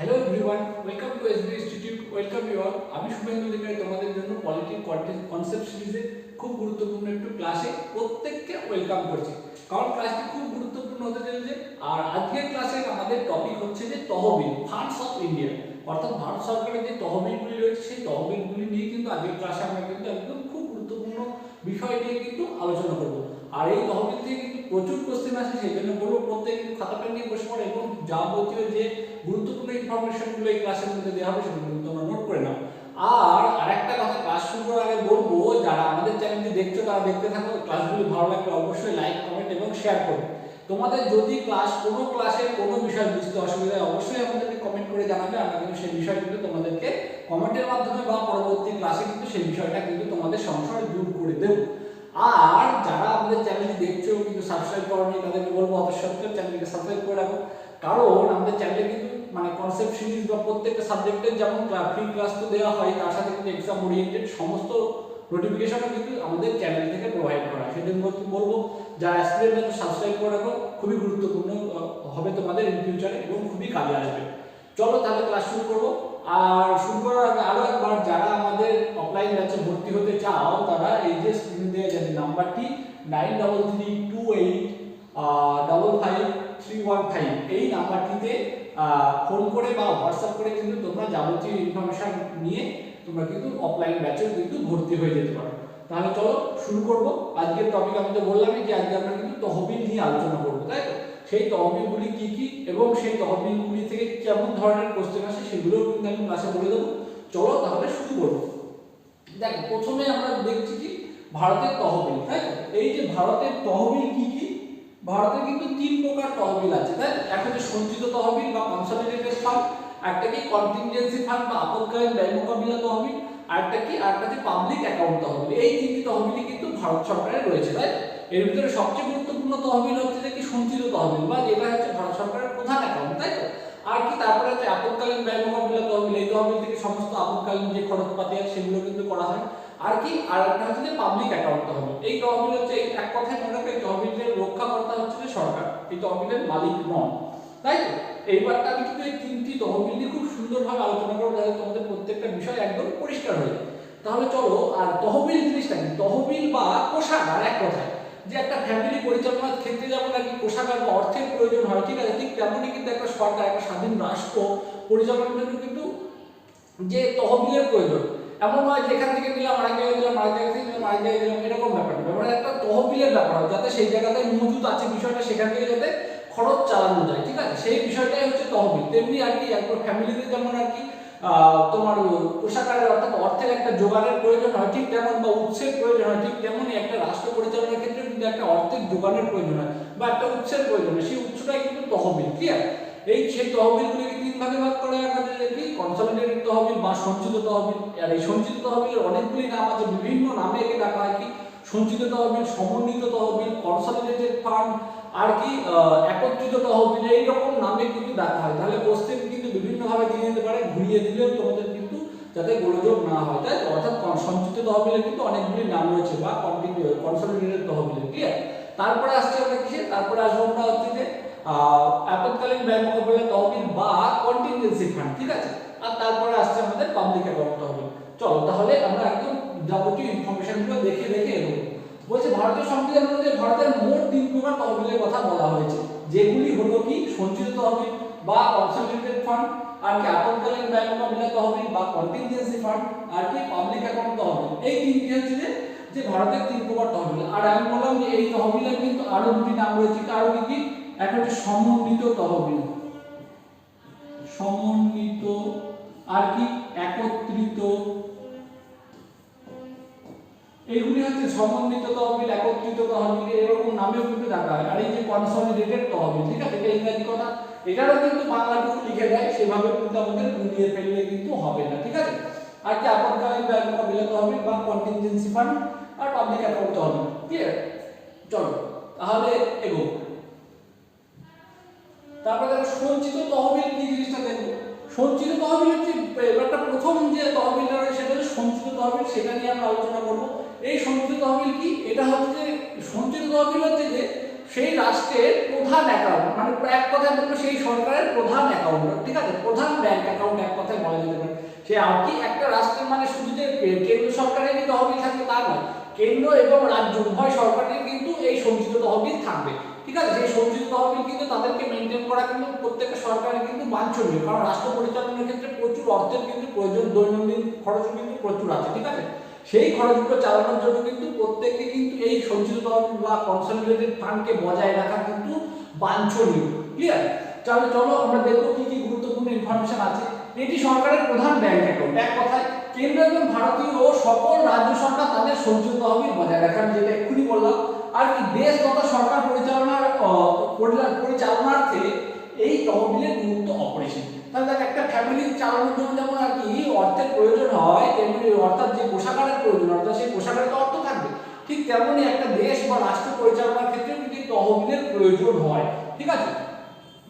Hello everyone welcome to SB institute welcome you all আমি শুভেন্দু অধিকারী, তোমাদের জন্য পলিটিক কনসেপ্ট সিরিজে খুব গুরুত্বপূর্ণ একটু ক্লাসে প্রত্যেককে ওয়েলকাম করছি। কারণ ক্লাসটি খুব গুরুত্বপূর্ণ হতে চলেছে। আর আজকের ক্লাসে আমাদের টপিক হচ্ছে যে তহবিল ফান্ডস অফ ইন্ডিয়া অর্থাৎ ভারত সরকারের যে তহবিলগুলি রয়েছে, সেই তহবিলগুলি নিয়ে কিন্তু আজকের ক্লাসে আমরা কিন্তু একদম খুব গুরুত্বপূর্ণ বিষয় নিয়ে কিন্তু আলোচনা করব। আর এই তহবিল থেকে কিন্তু প্রচুর কোশ্চেন আসে, সেই জন্য বলব প্রত্যেক পেন নিয়ে বসে পড়ে এবং যাবতীয় যে গুরুত্বপূর্ণ ইনফরমেশনগুলো এই ক্লাসের মধ্যে দেওয়া হবে সেগুলো কিন্তু তোমরা নোট করে নাও। আর আরেকটা কথা ক্লাস শুরু করার আগে বলব, যারা আমাদের চ্যানেলটি দেখছ, তারা দেখতে থাকো ক্লাসগুলি ভালো লাগলে অবশ্যই লাইক কমেন্ট এবং শেয়ার করবে তোমাদের যদি ক্লাস কোনো ক্লাসে কোনো বিষয় বুঝতে অসুবিধা হয়, অবশ্যই আমাদেরকে কমেন্ট করে জানাবে, আমরা কিন্তু সেই বিষয় কিন্তু তোমাদেরকে কমেন্টের মাধ্যমে বা পরবর্তী ক্লাসে কিন্তু সেই বিষয়টা কিন্তু তোমাদের সংশয় দূর করে দেবো। আর যারা আমাদের চ্যানেলটি দেখছ কিন্তু সাবস্ক্রাইব করনি, তাদেরকে বলব অত সত্ত্বেও চ্যানেলটিকে সাবস্ক্রাইব করে রাখো। কারণ আমাদের চ্যানেলে কিন্তু মানে কনসেপ্ট সিরিজ বা প্রত্যেকটা সাবজেক্টের যেমন ফ্রি ক্লাস তো দেওয়া হয়, তার সাথে কিন্তু এক্সাম ওরিয়েন্টেড সমস্ত নোটিফিকেশনও কিন্তু আমাদের চ্যানেল থেকে প্রোভাইড করা হয়। সেজন্য বলব, যারা আছে সাবস্ক্রাইব করে রাখো, খুবই গুরুত্বপূর্ণ হবে তোমাদের ইন ফিউচারে এবং খুবই কাজে আসবে। চলো তাহলে ক্লাস শুরু করব। আর শুরু করার আগে আরও একবার যারা আমাদের অফলাইন ব্যাচে ভর্তি হতে চাও তারা এই যে স্ক্রিনে দেওয়া যে নাম্বারটি nine double three two eight double five three one five এই নাম্বারটিতে ফোন করে বা হোয়াটসঅ্যাপ করে কিন্তু তোমরা যাবতীয় ইনফরমেশন নিয়ে তোমরা কিন্তু অফলাইন ব্যাচেও কিন্তু ভর্তি হয়ে যেতে পারো। তাহলে চলো শুরু করব। আজকের টপিক আমি তো বললামই যে আজকে আমরা কিন্তু তহবিল নিয়ে আলোচনা করব, তাই তো? সেই তহবিলগুলি কি কি এবং সেই তহবিলগুলি থেকে কেমন ধরনের কোশ্চেন আসে সেগুলোও কিন্তু আমি ক্লাসে বলে দেবো। চলো তাহলে শুরু করব। দেখো, প্রথমে আমরা দেখছি কি ভারতের তহবিল, তাই তো? এই যে ভারতের তহবিল কি কি? ভারতের কিন্তু তিন প্রকার তহবিল আছে, তাই? একটা হচ্ছে সঞ্চিত তহবিল বা কনসলিডেটেড ফান্ড একটা কি কন্টিনজেন্সি ফান্ড বা আপদকালীন ব্যয় মোকাবিলা তহবিল, আরেকটা কি, আরেকটা হচ্ছে পাবলিক অ্যাকাউন্ট তহবিল। এই তিনটি তহবিলই কিন্তু ভারত সরকারের রয়েছে, তাই এর ভিতরে সবচেয়ে গুরুত্বপূর্ণ তহবিল হচ্ছে যে কি সঞ্চিত তহবিল, বা যেটা হচ্ছে ভারত সরকারের প্রধান অ্যাকাউন্ট তাই তো? আর কি তারপরে হচ্ছে আপদকালীন ব্যয় মোকাবিলা তহবিল, এই তহবিল থেকে সমস্ত আপদকালীন যে খরচপাতি আছে, সেগুলো কিন্তু করা হয়। আর কি, আর একটা হচ্ছে পাবলিক অ্যাকাউন্ট তহবিল এই তহবিল হচ্ছে এক কথায় মনে রাখবে তহবিলের রক্ষাকর্তা হচ্ছে সরকার। এই তহবিলের মালিক নন। তাই তো? এইবারটা আমি কিন্তু এই তিনটি তহবিল নিয়ে খুব সুন্দরভাবে আলোচনা করব, যাতে তোমাদের প্রত্যেকটা বিষয় একদম পরিষ্কার হয়ে যায়। তাহলে চলো, আর তহবিল জিনিসটা কি? তহবিল বা কোষাগার, এক কথায়। যে একটা ফ্যামিলি পরিচালনার ক্ষেত্রে যেমন আর কি কোষাগার বা অর্থের প্রয়োজন হয়, ঠিক আছে, ঠিক তেমনই কিন্তু একটা সরকার, একটা স্বাধীন রাষ্ট্র পরিচালনার জন্য কিন্তু যে তহবিলের প্রয়োজন এমন নয় যে এখান থেকে দিলাম আরেক জায়গায় দিলাম আরেক জায়গা থেকে দিলাম আরেক জায়গায় দিলাম এরকম ব্যাপার না ব্যাপার একটা তহবিলের ব্যাপার হয়, যাতে সেই জায়গাতে মজুদ আছে বিষয়টা সেখান থেকে যাতে খরচ চালানো যায়, ঠিক আছে? সেই বিষয়টাই হচ্ছে তহবিল। তেমনি আর কি একবার ফ্যামিলিতে যেমন আর কি তোমার কোষাগারের অর্থাৎ অর্থের একটা জোগানের প্রয়োজন হয়, ঠিক তেমন বা উৎসের প্রয়োজন হয়, ঠিক তেমনই একটা রাষ্ট্র পরিচালনার ক্ষেত্রে কিন্তু একটা অর্থের জোগানের প্রয়োজন হয় বা একটা উৎসের প্রয়োজন হয়। সেই উৎসটাই কিন্তু তহবিল ক্লিয়ার এই সেই তহবিলগুলিকে তিন ভাগে ভাগ করা হয় একটা সঞ্চিত তহবিল আর এই সঞ্চিত তহবিলের অনেকগুলি নাম আছে বিভিন্ন নামে একে ডাকা হয়। কি? সঞ্চিত তহবিল সমন্বিত তহবিল কনসলিডেটেড ফান্ড আর কি একত্রিত তহবিল এই রকম নামে কিন্তু ডাকা হয়। তাহলে কোশ্চেন কিন্তু বিভিন্নভাবে দিয়ে দিতে পারে ঘুরিয়ে দিলেও তোমাদের কিন্তু যাতে গোলযোগ না হয়। তাই অর্থাৎ সঞ্চিত তহবিলের কিন্তু অনেকগুলি নাম রয়েছে বা কন্টিনিউ কনসলিডেটেড তহবিলের ক্লিয়ার তারপরে আসছে আমরা কিসে? তারপরে আসব আমরা হচ্ছে যে আহ, আপতকালীন ব্যয় মোকাবিলা তহবিল বা কন্টিনজেন্সি ফান্ড ঠিক আছে? আর তারপরে আসছে আমাদের পাবলিক অ্যাকাউন্ট তহবিল চলো, তাহলে আমরা একদম যাবতীয় ইনফরমেশনগুলো দেখে দেখে এগোবো। বলছে, ভারতীয় সংবিধান অনুযায়ী ভারতের মোট তিন প্রকার তহবিলের কথা বলা হয়েছে। যেগুলি হলো কি? সঞ্চিত তহবিল বা কনসলিডেটেড ফান্ড আর কি আপতকালীন ব্যয় মোকাবিলা তহবিল বা কন্টিনজেন্সি ফান্ড আর কি পাবলিক অ্যাকাউন্ট তহবিল। এই তিনটি হচ্ছে যে ভারতের তিন প্রকার তহবিল। আর আমি বললাম যে এই তহবিলের কিন্তু আরও দুটি নাম রয়েছে। আরও কি? কি একটা হচ্ছে সমন্বিত তহবিল। সমন্বিত আর কি? একত্রিত। এইগুলি হচ্ছে সমন্বিত তহবিল, একত্রিত তহবিল, এরকম নামেও কিন্তু ডাকা হয়। আর এই যে কনসলিডেটেড তহবিল, ঠিক আছে? এটা ইংরাজি কথা। এটারও কিন্তু বাংলাটুকু লিখে দেয় সেভাবে কিন্তু আমাদের গুলিয়ে ফেললে কিন্তু হবে না, ঠিক আছে? আর কি আপদকালীন ব্যয় মোকাবিলা তহবিল বা কন্টিনজেন্সি ফান্ড আর পাবলিক অ্যাকাউন্ট তহবিল ক্লিয়ার চলো, তাহলে এগো তারপরে সঞ্চিত তহবিল কি জিনিসটা দেখব সঞ্চিত তহবিল হচ্ছে, এবারটা প্রথম যে তহবিলটা রয়েছে সেটা হচ্ছে সঞ্চিত তহবিল, সেটা নিয়ে আমরা আলোচনা করব। এই সঞ্চিত তহবিল কি? এটা হচ্ছে, সঞ্চিত তহবিল হচ্ছে যে সেই রাষ্ট্রের প্রধান অ্যাকাউন্ট মানে এক কথায় বলব সেই সরকারের প্রধান অ্যাকাউন্ট ঠিক আছে? প্রধান ব্যাংক অ্যাকাউন্ট এক কথায় বলা যেতে পারে। সে আর কি একটা রাষ্ট্রের মানে শুধু যে কেন্দ্র সরকারেরই তহবিল থাকবে তা নয়, কেন্দ্র এবং রাজ্য উভয় সরকারের কিন্তু এই সঞ্চিত তহবিল থাকবে, ঠিক আছে? সেই সঞ্চিত তহবিল কিন্তু তাদেরকে মেনটেন করা কিন্তু প্রত্যেকটা সরকারের কিন্তু বাঞ্ছনীয় কারণ রাষ্ট্র পরিচালনার ক্ষেত্রে প্রচুর অর্থের কিন্তু প্রয়োজন, দৈনন্দিন খরচ কিন্তু প্রচুর আছে, ঠিক আছে? সেই খরচগুলো চালানোর জন্য কিন্তু প্রত্যেককে কিন্তু এই সঞ্চিত তহবিল বা কনসলিডেটেড ফান্ডকে বজায় রাখা কিন্তু বাঞ্ছনীয় ক্লিয়ার তাহলে চলো আমরা দেখব কি কি গুরুত্বপূর্ণ ইনফরমেশন আছে। এটি সরকারের প্রধান ব্যাংক অ্যাকাউন্ট এক কথায়, কেন্দ্র এবং ভারতীয় ও সকল রাজ্য সরকার তাদের সঞ্চিত তহবিল বজায় রাখার যেটা এক্ষুনি বললাম। আর কি দেশ তথা সরকার পরিচালনার পরিচালনার্থে এই তহবিলের গুরুত্ব অপারেশন তাহলে একটা ফ্যামিলি চালানোর জন্য যেমন আর কি অর্থের প্রয়োজন হয়, তেমনি অর্থাৎ যে কোষাগারের প্রয়োজন, অর্থাৎ সেই কোষাগারে তো অর্থ থাকবে। ঠিক তেমনই একটা দেশ বা রাষ্ট্র পরিচালনার ক্ষেত্রে কিন্তু তহবিলের প্রয়োজন হয়। ঠিক আছে?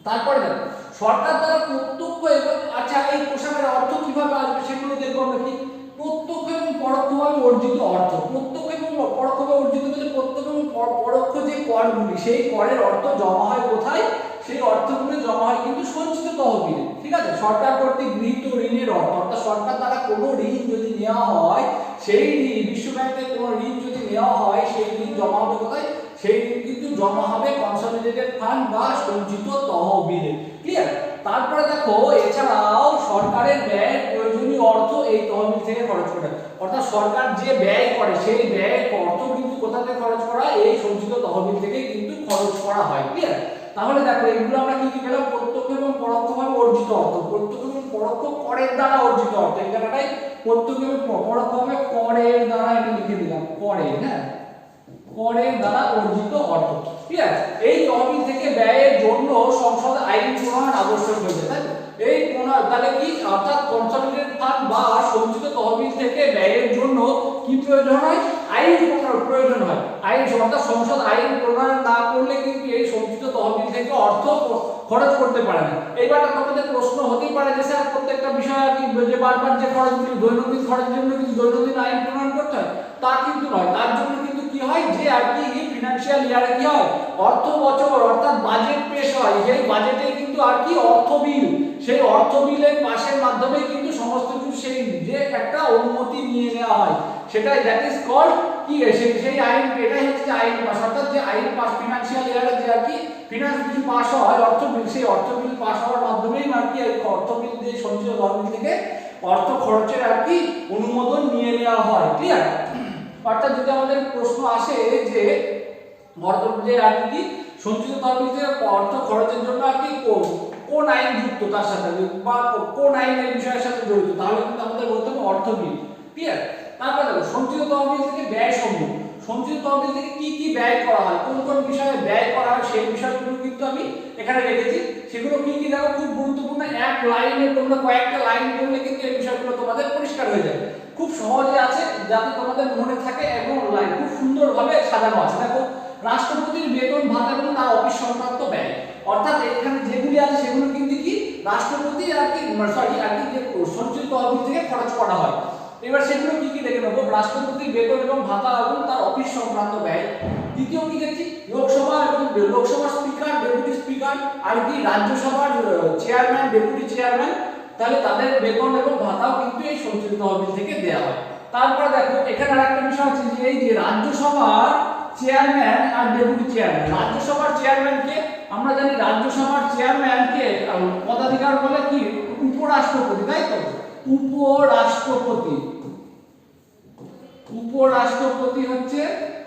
তারপরে দেখো, সরকার দ্বারা প্রত্যক্ষ এবং আচ্ছা এই কোষাগারে অর্থ কীভাবে আসবে সেগুলো দেখব আমরা কি? প্রত্যক্ষ এবং পরোক্ষভাবে অর্জিত অর্থ। প্রত্যক্ষ এবং পরোক্ষভাবে অর্জিত বলতে প্রত্যক্ষ এবং পরোক্ষ যে করগুলি সেই করের অর্থ জমা হয় কোথায়? সেই অর্থগুলো জমা হয় কিন্তু সঞ্চিত তহবিলে, ঠিক আছে? সরকার কর্তৃক গৃহীত ঋণের অর্থ, অর্থাৎ সরকার দ্বারা কোনো ঋণ যদি নেওয়া হয়, সেই ঋণ বিশ্ব ব্যাংক থেকে কোনো ঋণ যদি নেওয়া হয়, সেই ঋণ জমা হবে কোথায়? সেই ঋণ কিন্তু জমা হবে কনসলিডেটেড ফান্ড বা সঞ্চিত তহবিলে ক্লিয়ার তারপরে দেখো, এছাড়াও সরকারের ব্যয়ের প্রয়োজনীয় অর্থ এই তহবিল থেকে খরচ করে। অর্থাৎ সরকার যে ব্যয় করে, সেই ব্যয়ের অর্থ কিন্তু কোথা থেকে খরচ করা? এই সঞ্চিত তহবিল থেকে কিন্তু খরচ করা হয় ক্লিয়ার তাহলে দেখো, এগুলো আমরা কি কি পেলাম? প্রত্যক্ষ এবং পরোক্ষভাবে অর্জিত অর্থ। প্রত্যক্ষ এবং পরোক্ষ করের দ্বারা অর্জিত অর্থ। এই জায়গাটাই প্রত্যক্ষ এবং পরোক্ষভাবে করের দ্বারা এটা লিখে দিলাম। করে হ্যাঁ? করের দ্বারা অর্জিত অর্থ। ঠিক আছে? এই তহবিল থেকে ব্যয়ের জন্য সংসদ আইন প্রণয়ন আবশ্যক হয়েছে, তাই? এই তাহলে কি, অর্থাৎ কনসলিডেটেড ফান্ড বা সঞ্চিত তহবিল থেকে ব্যয়ের জন্য কি প্রয়োজন হয়? আইন প্রয়োজন হয়। আইন অর্থাৎ সংসদ আইন প্রণয়ন না করলে কিন্তু এই সঞ্চিত তহবিল থেকে অর্থ খরচ করতে পারে না। এইবার তোমাদের প্রশ্ন হতেই পারে যে স্যার, প্রত্যেকটা বিষয় আর কি যে বারবার যে খরচগুলি দৈনন্দিন খরচের জন্য কিন্তু দৈনন্দিন আইন প্রণয়ন করতে হয়। তা কিন্তু নয়। তার জন্য কিন্তু কি হয় যে আর কি ফিনান্সিয়াল ইয়ারে কি হয়? অর্থ বছর অর্থাৎ বাজেট পেশ হয়। সেই বাজেটে কিন্তু আর কি অর্থ বিল সেই অর্থ বিলের পাশের মাধ্যমে কিন্তু সমস্ত কিছু সেই যে একটা অনুমতি নিয়ে নেওয়া হয়। সেটাই দ্যাট ইজ কল্ড কি সেই সেই আইন, এটাই হচ্ছে আইন পাস অর্থাৎ যে আইন পাস ফিনান্সিয়াল ইয়ারে যে আর কি ফিনান্স বিল পাস হয়, অর্থ বিল সেই অর্থ বিল পাস হওয়ার মাধ্যমেই আর কি অর্থ বিল দিয়ে সঞ্চিত তহবিল থেকে অর্থ খরচের আর কি অনুমোদন নিয়ে নেওয়া হয়। ক্লিয়ার অর্থাৎ যদি আমাদের প্রশ্ন আসে যে অর্থ যে আর কি সঞ্চিত তহবিল অর্থ খরচের জন্য আর কো- কোন আইন যুক্ত তার সাথে, বা কোন আইনের বিষয়ের সাথে জড়িত, তাহলে কিন্তু আমাদের বলতে হবে অর্থ বিল ক্লিয়ার তারপরে দেখো, সঞ্চিত তহবিল থেকে ব্যয় সমূহ সঞ্চিত তহবিল থেকে কি কি ব্যয় করা হয়, কোন কোন বিষয়ে ব্যয় করা হয়, সেই বিষয়গুলো কিন্তু আমি এখানে রেখেছি। সেগুলো কি কি দেখো, খুব গুরুত্বপূর্ণ, এক লাইনে তোমরা কয়েকটা লাইন করলে কিন্তু এই বিষয়গুলো তোমাদের পরিষ্কার হয়ে যাবে। খুব সহজে আছে, যাতে তোমাদের মনে থাকে এবং লাইন খুব সুন্দরভাবে সাজানো আছে। দেখো, রাষ্ট্রপতির বেতন ভাতা এবং তার অফিস সংক্রান্ত ব্যয়। অর্থাৎ এখানে যেগুলি আছে সেগুলো কিন্তু কি? রাষ্ট্রপতি আর কি সরি আর কি যে সঞ্চিত তহবিল থেকে খরচ করা হয়। এবার সেগুলো কি কি দেখে নেব? রাষ্ট্রপতির বেতন এবং ভাতা এবং তার অফিস সংক্রান্ত ব্যয়। দ্বিতীয় কি দেখছি লোকসভা এবং লোকসভার স্পিকার, ডেপুটি স্পিকার, আর কি রাজ্যসভার চেয়ারম্যান, ডেপুটি চেয়ারম্যান। তাহলে তাদের বেতন এবং ভাতাও কিন্তু এই সঞ্চিত তহবিল থেকে দেওয়া হয়। তারপরে দেখো, এখানে আরেকটা বিষয় আছে যে এই যে রাজ্যসভার চেয়ারম্যান আর ডেপুটি চেয়ারম্যান। রাজ্যসভার চেয়ারম্যানকে আমরা জানি রাজ্যসভার চেয়ারম্যানকে পদাধিকার বলে কি? উপরাষ্ট্রপতি, তাই তো? উপরাষ্ট্রপতি। উপরাষ্ট্রপতি হচ্ছে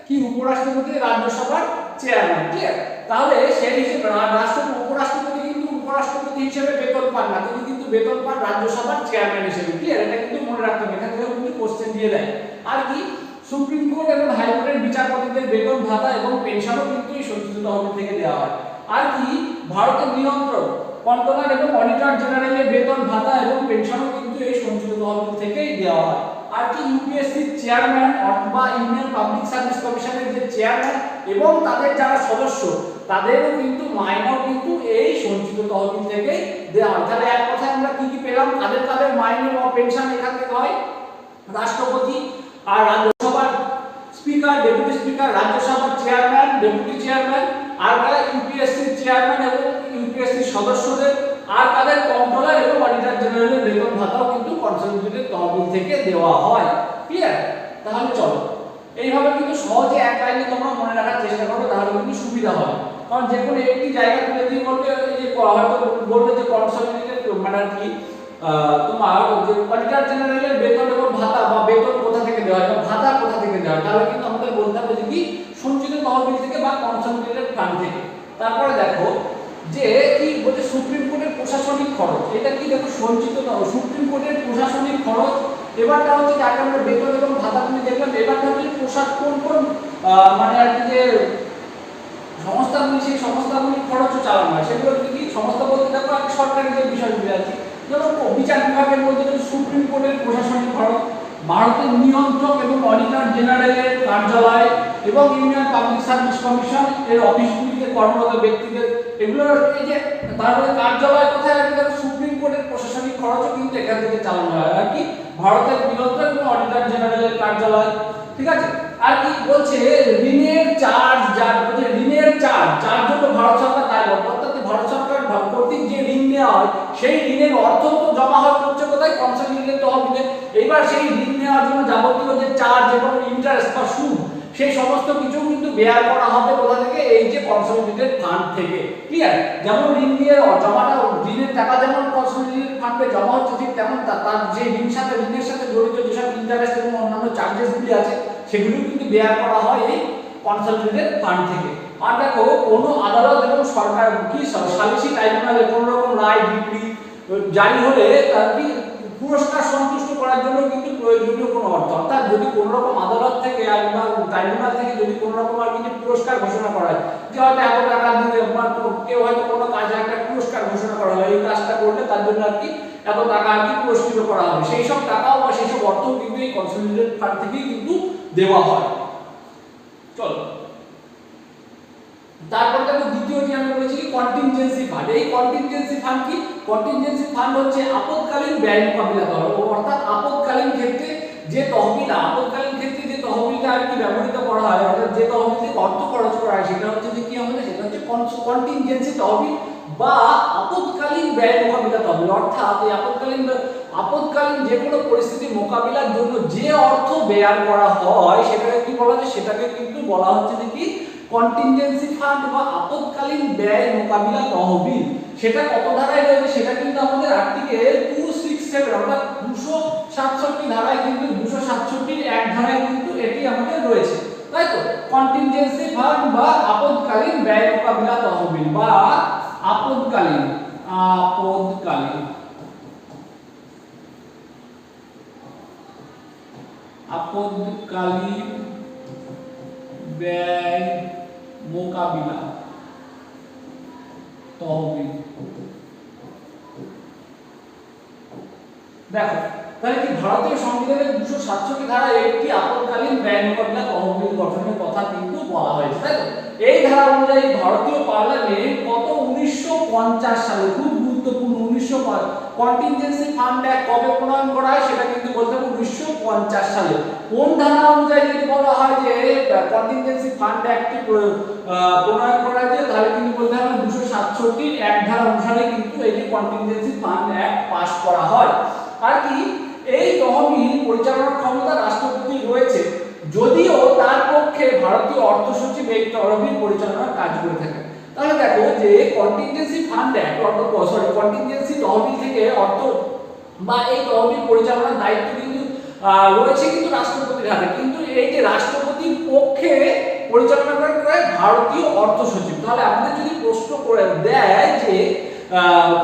কি? উপরাষ্ট্রপতি রাজ্যসভার চেয়ারম্যান ঠিক আছে তাহলে সেই হিসেবে রা- রাষ্ট্র উপরাষ্ট্রপতি কিন্তু উপরাষ্ট্রপতি হিসেবে বেতন পান না, তিনি কিন্তু বেতন পান রাজ্যসভার চেয়ারম্যান হিসেবে ক্লিয়ার এটা কিন্তু মনে রাখতে হবে, এখান থেকে কিন্তু কোশ্চেন দিয়ে দেয়। আর কি? সুপ্রিম কোর্ট এবং হাইকোর্টের বিচারপতিদের বেতন ভাতা এবং পেনশনও কিন্তু এই সঞ্চিত তহবিল থেকে দেওয়া হয়। আর কি? ভারতের নিয়ন্ত্রণ কন্ট্রোলার এবং অডিটর জেনারেলের বেতন ভাতা এবং পেনশনও কিন্তু এই সঞ্চিত তহবিল থেকেই দেওয়া হয়। আর কি ইউপিএসসির চেয়ারম্যান অথবা ইউনিয়ন পাবলিক সার্ভিস কমিশনের যে চেয়ারম্যান এবং তাদের যারা সদস্য, তাদেরও কিন্তু মাইনেও কিন্তু এই সঞ্চিত তহবিল থেকেই দেওয়া হয়। তাহলে এক কথায় আমরা কি কি পেলাম? তাদের তাদের মাইনে বা পেনশন এখান থেকে হয় রাষ্ট্রপতি আর রাজ্যসভার স্পিকার, ডেপুটি স্পিকার, রাজ্যসভার চেয়ারম্যান, ডেপুটি চেয়ারম্যান আর কারা ইউপিএসসি চেয়ারম্যান এবং ইউপিএসসি সদস্যদের, আর কাদের কন্ট্রোলার এবং অডিটর জেনারেলের বেতন ভাতাও কিন্তু কনসলিডেটেড তহবিল থেকে দেওয়া হয়। ক্লিয়ার তাহলে চলো। এইভাবে কিন্তু সহজে এক লাইনে তোমরা মনে রাখার চেষ্টা করো, তাহলে কিন্তু সুবিধা হবে। কারণ যে কোনো একটি জায়গা তুলে দিয়ে বলবে যে হয়তো বলবে যে কনসলিডেটেড মানে কি তোমার যে অডিটর জেনারেলের বেতন এবং ভাতা বা বেতন কোথা থেকে দেওয়া হয় বা ভাতা কোথা থেকে দেওয়া হয়, তাহলে কিন্তু আমাদের বলতে হবে যে কি সঞ্চিত তহবিল থেকে বা কনসলিডেটেড ফান্ড থেকে। তারপরে দেখো যে কি বলছে, সুপ্রিম কোর্টের প্রশাসনিক খরচ। এটা কি দেখো সঞ্চিত সুপ্রিম কোর্টের প্রশাসনিক খরচ, এবারটা হচ্ছে যাকে আমরা বেতন এবং ভাতা তুমি দেখলাম, এবারটা হচ্ছে প্রশাস কোন কোন মানে আর কি যে সংস্থাগুলি, সেই সংস্থাগুলি খরচও চালানো হয়। সেগুলো কি সংস্থা বলতে দেখো আমি সরকারি যে বিষয়গুলি আছে, যেমন বিচার বিভাগের মধ্যে সুপ্রিম কোর্টের প্রশাসনিক খরচ ভারতের নিয়ন্ত্রক এবং অডিটর জেনারেলের কার্যালয় এবং ইউনিয়ন পাবলিক সার্ভিস কমিশন এর অফিসগুলিতে কর্মরত ব্যক্তিদের এগুলো এই যে তারপরে কার্যালয় কোথায় আছে তাদের সুপ্রিম কোর্টের প্রশাসনিক খরচও কিন্তু এখান থেকে চালানো হয়। আর কি? ভারতের নিয়ন্ত্রক এবং অডিটর জেনারেলের কার্যালয়। ঠিক আছে? আর কি বলছে? ঋণের চার্জ যার বলছে ঋণের চার্জ যার জন্য ভারত সরকার দায়বদ্ধ অর্থাৎ ভারত সরকার ভাব- কর্তৃক যে ঋণ নেওয়া হয় সেই ঋণের অর্থ তো জমা হয় হচ্ছে কোথায় কনসলিডেটেড তহবিলে এইবার সেই ঋণ নেওয়ার জন্য যাবতীয় যে চার্জ এবং ইন্টারেস্ট বা সুদ, সেই সমস্ত কিছু কিন্তু বেয়ার করা হবে কোথা থেকে? এই যে কনসলিডেটেড ফান্ড থেকে। ক্লিয়ার যেমন ঋণ নিয়ে জমাটা, ঋণের টাকা যেমন কনসলিডেটেড ফান্ডে জমা হচ্ছে, ঠিক তেমন তার যে ঋণ সাথে ঋণের সাথে জড়িত যেসব ইন্টারেস্ট এবং অন্যান্য চার্জেসগুলি আছে সেগুলো কিন্তু বেয়ার করা হয় এই কনসলিডেটেড ফান্ড থেকে। আর দেখো, কোনো আদালত এবং সরকার কি সালিসি ট্রাইব্যুনালে কোনো রকম রায়, ডিগ্রি, জারি হলে তার কি পুরস্কার সন্তুষ্ট করার জন্য কিন্তু প্রয়োজনীয় কোনো অর্থ। অর্থাৎ যদি কোনো রকম আদালত থেকে বা ট্রাইব্যুনাল থেকে যদি কোনো রকম আর কিছু পুরস্কার ঘোষণা করা হয়, যে হয়তো এত টাকা দিলে বা কেউ হয়তো কোনো কাজে একটা পুরস্কার ঘোষণা করা হয় এই কাজটা করলে তার জন্য আর কি এত টাকা আর কি পুরস্কৃত করা হবে। সেই সব টাকাও বা সেই সব অর্থ কিন্তু এই কনসলিডেটেড ফান্ড থেকেই কিন্তু দেওয়া হয়। চলো। তারপর দেখো দ্বিতীয়টি আমি বলেছি কি কন্টিনজেন্সি ফান্ড এই কন্টিনজেন্সি ফান্ড কি? কন্টিনজেন্সি ফান্ড হচ্ছে আপদকালীন ব্যয় মোকাবিলা করা অর্থাৎ আপদকালীন ক্ষেত্রে যে তহবিল আপদকালীন ক্ষেত্রে যে তহবিলটা আর কি ব্যবহৃত করা হয়, অর্থাৎ যে তহবিল থেকে অর্থ খরচ করা হয়, সেটা হচ্ছে যে কি আমাদের সেটা হচ্ছে কন্টিনজেন্সি তহবিল বা আপদকালীন ব্যয় মোকাবিলা তহবিল অর্থাৎ এই আপদকালীন আপদকালীন যে কোনো পরিস্থিতি মোকাবিলার জন্য যে অর্থ ব্যয় করা হয়, সেটাকে কি বলা হয়? সেটাকে কিন্তু বলা হচ্ছে যে কি? কন্টিনজেন্সি ফান্ড বা আপদকালীন ব্যয় মোকাবিলা তহবিল, সেটা কত ধারায় রয়েছে সেটা কিন্তু আমাদের আর্টিকেল টু সিক্স সেভেন অর্থাৎ দুশো সাতষট্টি ধারায় কিন্তু দুশো সাতষট্টির এক ধারায় কিন্তু এটি আমাদের রয়েছে। তাই তো? কন্টিনজেন্সি ফান্ড বা আপদকালীন ব্যয় মোকাবিলা তহবিল বা আপদকালীন আপদকালীন আপদকালীন ব্যয় মোকাবিলা তহবিল। দেখো, তাহলে কি ভারতীয় সংবিধানের দুশো সাতষট্টি ধারায় একটি আপদকালীন ব্যয় মোকাবিলা তহবিল গঠনের কথা কিন্তু বলা হয়েছে, তাই তো? এই ধারা অনুযায়ী ভারতীয় পার্লামেন্ট কত উনিশশো পঞ্চাশ সালে খুব গুরুত্বপূর্ণ উনিশশো কন্টিনজেন্সি ফান্ড কবে প্রণয়ন করা হয়, সেটা কিন্তু বলতে হবে উনিশশো সালে। কোন ধারা অনুযায়ী যদি বলা হয় যে কন্টিনজেন্সি ফান্ড অ্যাক্টটি প্রণয়ন করা হয়েছে, তাহলে কিন্তু বলতে হবে দুশো সাতষট্টির এক ধারা অনুসারে কিন্তু যে কন্টিনজেন্সি ফান্ড অ্যাক্ট পাস করা হয়। আর কি, এই তহবিল পরিচালনার ক্ষমতা রাষ্ট্রপতি রয়েছে, যদিও তার পক্ষে ভারতীয় অর্থ সচিব এই তহবিল পরিচালনার কাজ করে থাকে তাহলে দেখো যে কন্টিনজেন্সি ফান্ড অ্যাক্ট অর্থাৎ সরি কন্টিনজেন্সি তহবিল থেকে অর্থ বা এই তহবিল পরিচালনার দায়িত্ব কিন্তু রয়েছে কিন্তু রাষ্ট্রপতির হাতে। কিন্তু এই যে রাষ্ট্রপতির পক্ষে পরিচালনা করে করে ভারতীয় অর্থ সচিব। তাহলে আমাদের যদি প্রশ্ন করে দেয় যে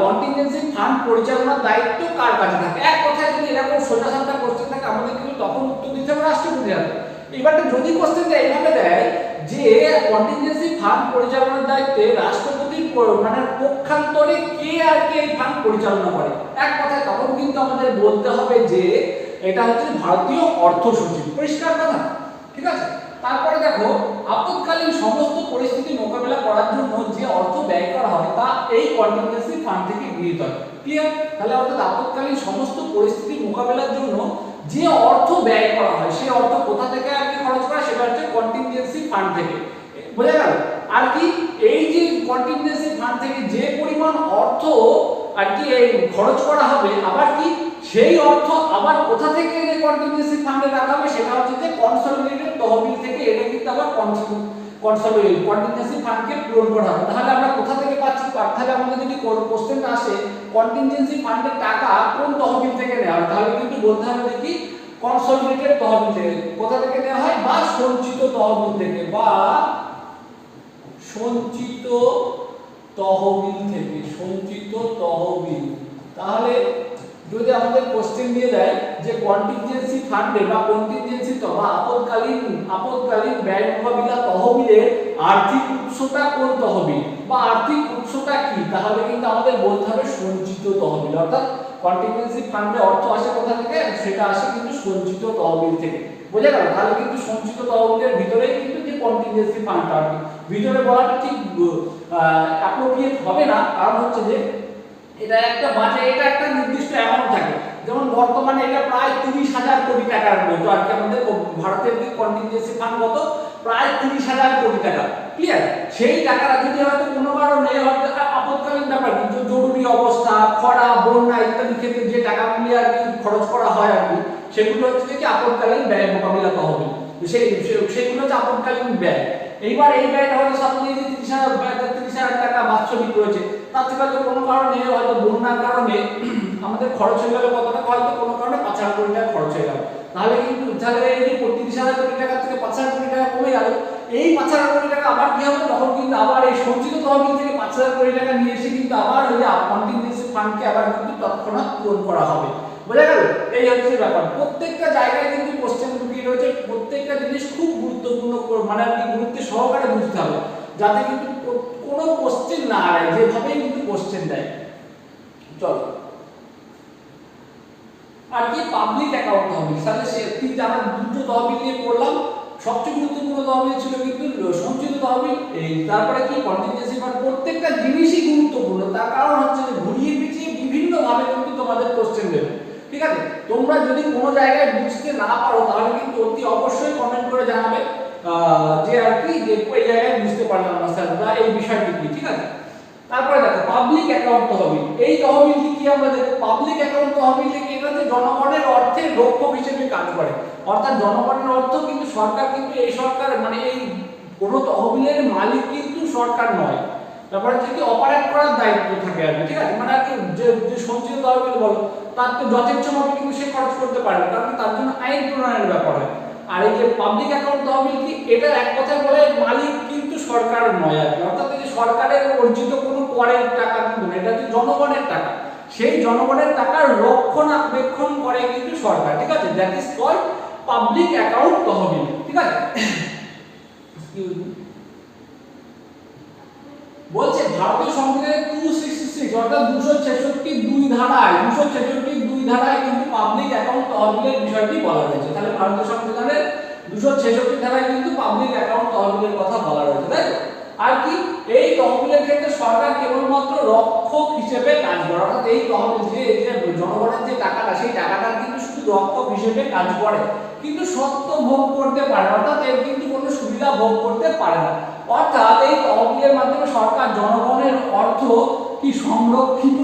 কন্টিনজেন্সি ফান্ড পরিচালনার দায়িত্ব কার কাছে থাকে? এক কথায় যদি এরকম সোজা সাপটা কোশ্চেন থাকে, আমাদের কিন্তু তখন উত্তর দিতে হবে রাষ্ট্রপতির হাতে। এবারটা যদি কোশ্চেন দেয় এইভাবে দেয় যে কন্টিনজেন্সি ফান্ড পরিচালনার দায়িত্বে রাষ্ট্রপতির মানে পক্ষান্তরে কে আর কে এই ফান্ড পরিচালনা করে? এক কথায় তখন কিন্তু আমাদের বলতে হবে যে এটা হচ্ছে ভারতীয় অর্থ সচিব। পরিষ্কার কথা ঠিক আছে? তারপরে দেখো আপদকালীন সমস্ত পরিস্থিতি মোকাবেলা করার জন্য যে অর্থ ব্যয় করা হয় তা এই কন্টিনজেন্সি ফান্ড থেকে গৃহীত হয়। ক্লিয়ার তাহলে অর্থাৎ আপদকালীন সমস্ত পরিস্থিতি মোকাবেলার জন্য যে অর্থ ব্যয় করা হয়, সেই অর্থ কোথা থেকে আর কি খরচ করা সেটা হচ্ছে কন্টিনজেন্সি ফান্ড থেকে। বোঝা গেল? আর কি এই যে কন্টিনজেন্সি ফান্ড থেকে যে পরিমাণ অর্থ আর কি এই খরচ করা হবে, আবার কি সেই অর্থ আবার কোথা থেকে এনে কন্টিনজেন্সি ফান্ডে রাখা হবে, সেটা হচ্ছে যে কনসলিডেটেড তহবিল থেকে এটা কিন্তু আবার কনসলিডেট কন্টিনজেন্সি ফান্ডকে পূরণ করা হবে। তাহলে আমরা কোথা থেকে পাচ্ছি? তাহলে আমাদের যদি কোশ্চেনটা আসে কন্টিনজেন্সি ফান্ডের টাকা কোন তহবিল থেকে নেওয়া হয় তাহলে কিন্তু বলতে হবে কি? কনসলিডেটেড তহবিল থেকে। কোথা থেকে নেওয়া হয়? বা সঞ্চিত তহবিল থেকে, বা সঞ্চিত তহবিল থেকে, সঞ্চিত তহবিল। তাহলে যদি আমাদের কোশ্চেন দিয়ে দেয় যে কন্টিনজেন্সি ফান্ডে বা কন্টিনজেন্সি বা আপদকালীন আপদকালীন ব্যয় মোকাবিলা তহবিলের আর্থিক উৎসটা কোন তহবিল বা আর্থিক উৎসটা কি? তাহলে কিন্তু আমাদের বলতে হবে সঞ্চিত তহবিল। অর্থাৎ কন্টিনজেন্সি ফান্ডে অর্থ আসে কোথা থেকে? সেটা আসে কিন্তু সঞ্চিত তহবিল থেকে। বোঝা গেল? তাহলে কিন্তু সঞ্চিত তহবিলের ভিতরেই কিন্তু যে কন্টিনজেন্সি ফান্ডটা ভিতরে বলাটা ঠিক অ্যাপ্রোপ্রিয়েট হবে না। কারণ হচ্ছে যে এটা একটা বাজে, এটা একটা নির্দিষ্ট অ্যামাউন্ট থাকে। যেমন বর্তমানে এটা প্রায় তিরিশ হাজার কোটি টাকার মতো আর কি আমাদের ভারতের যে কন্টিনজেন্সি ফান্ড কত? প্রায় তিরিশ হাজার কোটি টাকা। ক্লিয়ার সেই টাকাটা যদি হয়তো কোনো কারণে হয়তো আপৎকালীন ব্যাপার, কিন্তু জরুরি অবস্থা, খরা, বন্যা ইত্যাদি ক্ষেত্রে যে টাকাগুলি আর কি খরচ করা হয় আর কি, সেগুলো হচ্ছে কি আপৎকালীন ব্যয় মোকাবিলা তহবিল সেই সেগুলো হচ্ছে আপৎকালীন ব্যয়। এইবার এই ব্যয়টা হয়তো সাপোজ এই যে তিরিশ হাজার তিরিশ হাজার টাকা বাৎসরিক রয়েছে তার থেকে হয়তো কোনো কারণে, হয়তো বন্যার কারণে আমাদের খরচ হয়ে গেল কত টাকা হয়তো কোনো কারণে পাঁচ হাজার কোটি টাকা খরচ হয়ে গেল। তাহলে কিন্তু তাহলে এই যে তিরিশ হাজার কোটি টাকা থেকে পাঁচ হাজার কোটি টাকা কমে গেল, এই পাঁচ হাজার কোটি টাকা আবার কি হবে? তখন কিন্তু আবার এই সঞ্চিত তহবিল থেকে পাঁচ হাজার কোটি টাকা নিয়ে এসে কিন্তু আবার ওই যে ফান্ডকে আবার কিন্তু তৎক্ষণাৎ পূরণ করা হবে। বোঝা গেল? এই হচ্ছে ব্যাপার। প্রত্যেকটা জায়গায় কিন্তু কোশ্চেন লুকিয়ে রয়েছে প্রত্যেকটা জিনিস খুব গুরুত্বপূর্ণ মানে আর কি গুরুত্ব সহকারে বুঝতে হবে, যাতে কিন্তু কোনো কোশ্চেন না হারায়, যেভাবেই কিন্তু কোশ্চেন দেয়। চলো। আর কি? পাবলিক অ্যাকাউন্ট তহবিল তাহলে সে তিন আমরা দুটো তহবিল নিয়ে পড়লাম। সবচেয়ে গুরুত্বপূর্ণ তহবিল ছিল কিন্তু সঞ্চিত তহবিল। এই তারপরে কি? কন্টিনজেন্সি ফান্ড প্রত্যেকটা জিনিসই গুরুত্বপূর্ণ। তার কারণ হচ্ছে যে ঘুরিয়ে পিছিয়ে বিভিন্ন ভাবে কিন্তু তোমাদের কোশ্চেন দেবে। ঠিক আছে? তোমরা যদি কোনো জায়গায় বুঝতে না পারো, তাহলে কিন্তু অতি অবশ্যই কমেন্ট করে জানাবে যে আর কি, যে এই জায়গায় বুঝতে পারলাম না স্যার বা এই বিষয়টি কি, ঠিক আছে? তারপরে দেখো পাবলিক অ্যাকাউন্ট তহবিল। এই তহবিলটি কি আমরা দেখো পাবলিক অ্যাকাউন্ট তহবিলটি কি এটা হচ্ছে জনগণের অর্থে রক্ষক হিসেবে কাজ করে। অর্থাৎ জনগণের অর্থ কিন্তু সরকার কিন্তু এই সরকার মানে এই কোনো তহবিলের মালিক কিন্তু সরকার নয়। তারপরে হচ্ছে কি অপারেট করার দায়িত্ব থাকে আর ঠিক আছে? মানে আর কি, যে যে সঞ্চিত তহবিল বলো, তার তো যথেচ্ছভাবে কিন্তু সে খরচ করতে পারে না কারণ তার জন্য আইন প্রণয়নের ব্যাপার হয়। আর এই যে পাবলিক অ্যাকাউন্ট তহবিল কি, এটা এক কথায় বলে মালিক কিন্তু সরকার নয় আর কি, অর্থাৎ যে সরকারের অর্জিত কোনো করের টাকা কিন্তু এটা হচ্ছে জনগণের টাকা। সেই জনগণের টাকার রক্ষণাবেক্ষণ করে কিন্তু সরকার, ঠিক আছে? That is called public account তহবিল, ঠিক আছে. বলছে ভারতীয় সংবিধানের টু সিক্সটি সিক্স অর্থাৎ দুশো ছেষট্টি দুই ধারায়, দুশো ছেষট্টি দুই ধারায় কিন্তু পাবলিক অ্যাকাউন্ট তহবিলের বিষয়টি বলা রয়েছে। তাহলে ভারতীয় সংবিধানের দুশো ছেষট্টি ধারায় কিন্তু পাবলিক অ্যাকাউন্ট তহবিলের কথা বলা রয়েছে, তাই? আর কি? এই তহবিলের ক্ষেত্রে সরকার কেবলমাত্র রক্ষক হিসেবে কাজ করে, অর্থাৎ এই তহবিল যে জনগণের যে টাকাটা, সেই টাকাটা কিন্তু শুধু রক্ষক হিসেবে কাজ করে। কিন্তু সত্য ভোগ করতে পারে, অর্থাৎ এর কিন্তু কোনো সুবিধা ভোগ করতে পারে না। অর্থাৎ এই তহবিলের মাধ্যমে সরকার জনগণের অর্থ কি সংরক্ষিত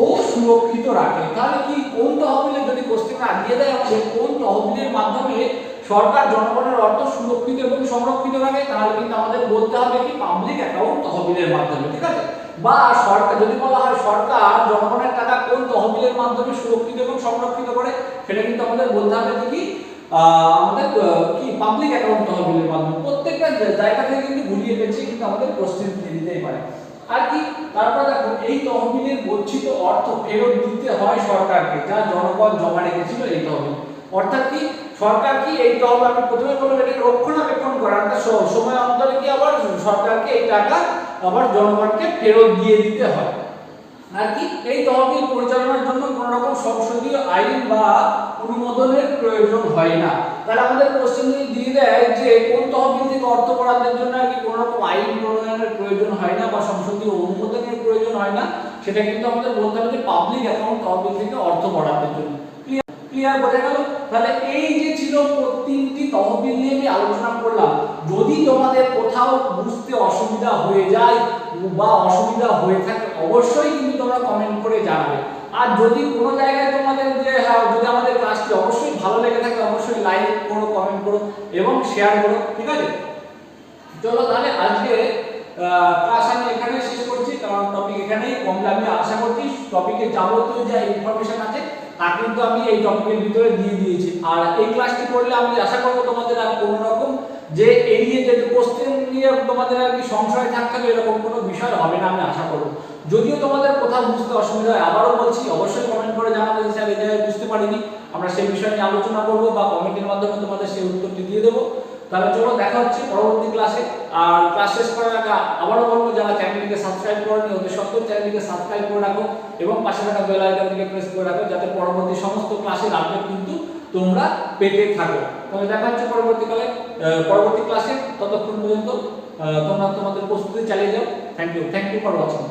ও সুরক্ষিত রাখে? তাহলে কি কোন তহবিলে যদি কোশ্চেনটা দিয়ে দেয় আমাদের কোন তহবিলের মাধ্যমে সরকার জনগণের অর্থ সুরক্ষিত এবং সংরক্ষিত রাখে, তাহলে কিন্তু আমাদের বলতে হবে কি পাবলিক অ্যাকাউন্ট তহবিলের মাধ্যমে, ঠিক আছে? বা সরকার, যদি বলা হয় সরকার জনগণের টাকা কোন তহবিলের মাধ্যমে সুরক্ষিত এবং সংরক্ষিত করে, সেটা কিন্তু আমাদের বলতে হবে কি আমাদের কি পাবলিক অ্যাকাউন্ট তহবিলের মাধ্যমে প্রত্যেকটা জায়গা থেকে কিন্তু ঘুরিয়ে পেয়েছে, কিন্তু আমাদের কোশ্চেন দিয়ে দিতেই পারে। আর কি, তারপর দেখো, এই তহবিলের গচ্ছিত অর্থ ফেরত দিতে হয় সরকারকে, যা জনগণ জমা রেখেছিল এই তহবিল। অর্থাৎ কি, সরকার কি এই তহবিল আমি প্রথমে বললাম এটাকে রক্ষণাবেক্ষণ করা অর্থাৎ সময় অন্তরে কি আবার সরকারকে এই টাকা আবার জনগণকে ফেরত দিয়ে দিতে হয়? আর কি? এই তহবিল পরিচালনার জন্য কোনো রকম সংসদীয় আইন বা অনুমোদনের প্রয়োজন হয় না। তাহলে আমাদের কোশ্চেন যদি দিয়ে দেয় যে কোন তহবিল থেকে অর্থ বরাদ্দের জন্য আর কি কোনো রকম আইন প্রণয়নের প্রয়োজন হয় না বা সংসদীয় অনুমোদনের প্রয়োজন হয় না, সেটা কিন্তু আমাদের বলতে হবে যে পাবলিক অ্যাকাউন্ট তহবিল থেকে অর্থ বরাদ্দের জন্য। ক্লিয়ার বোঝা গেল? তাহলে এই যে ছিল তিনটি তহবিল নিয়ে আমি আলোচনা করলাম, যদি তোমাদের কোথাও বুঝতে অসুবিধা হয়ে যায় বা অসুবিধা হয়ে থাকে অবশ্যই কিন্তু তোমরা কমেন্ট করে জানাবে। আর যদি কোনো জায়গায় তোমাদের যে হ্যাঁ যদি আমাদের ক্লাসটি অবশ্যই ভালো লেগে থাকে, অবশ্যই লাইক করো কমেন্ট করো এবং শেয়ার করো, ঠিক আছে? চলো তাহলে আজকে ক্লাস আমি এখানে শেষ করছি, কারণ টপিক এখানেই কম আমি আশা করছি টপিকে যাবতীয় যা ইনফরমেশন আছে তা কিন্তু আমি এই টপিকের ভিতরে দিয়ে দিয়েছি। আর এই ক্লাসটি করলে আমি আশা করব তোমাদের আর কোনো রকম যে এড়িয়ে যে কোশ্চেন নিয়ে তোমাদের আর কি সংশয় থাকতে এরকম কোনো বিষয় হবে না আমি আশা করব। যদিও তোমাদের কোথাও বুঝতে অসুবিধা হয়, আবারও বলছি, অবশ্যই কমেন্ট করে জানাবে যে স্যার, এই জায়গায় বুঝতে পারিনি। আমরা সেই বিষয় নিয়ে আলোচনা করব বা কমেন্টের মাধ্যমে তোমাদের সেই উত্তরটি দিয়ে দেবো। তাহলে চলো দেখা হচ্ছে পরবর্তী ক্লাসে আর ক্লাস শেষ করার আগে আবারও বলব, যারা চ্যানেলটিকে সাবস্ক্রাইব করেনি অতি সত্ত্বেও চ্যানেলটিকে সাবস্ক্রাইব করে রাখো এবং পাশে থাকা বেল আইকনটিকে প্রেস করে রাখো, যাতে পরবর্তী সমস্ত ক্লাসের আপডেট কিন্তু তোমরা পেতে থাকো। তাহলে দেখা হচ্ছে পরবর্তীকালে পরবর্তী ক্লাসে ততক্ষণ পর্যন্ত তোমরা তোমাদের প্রস্তুতি চালিয়ে যাও। Thank you thank you for watching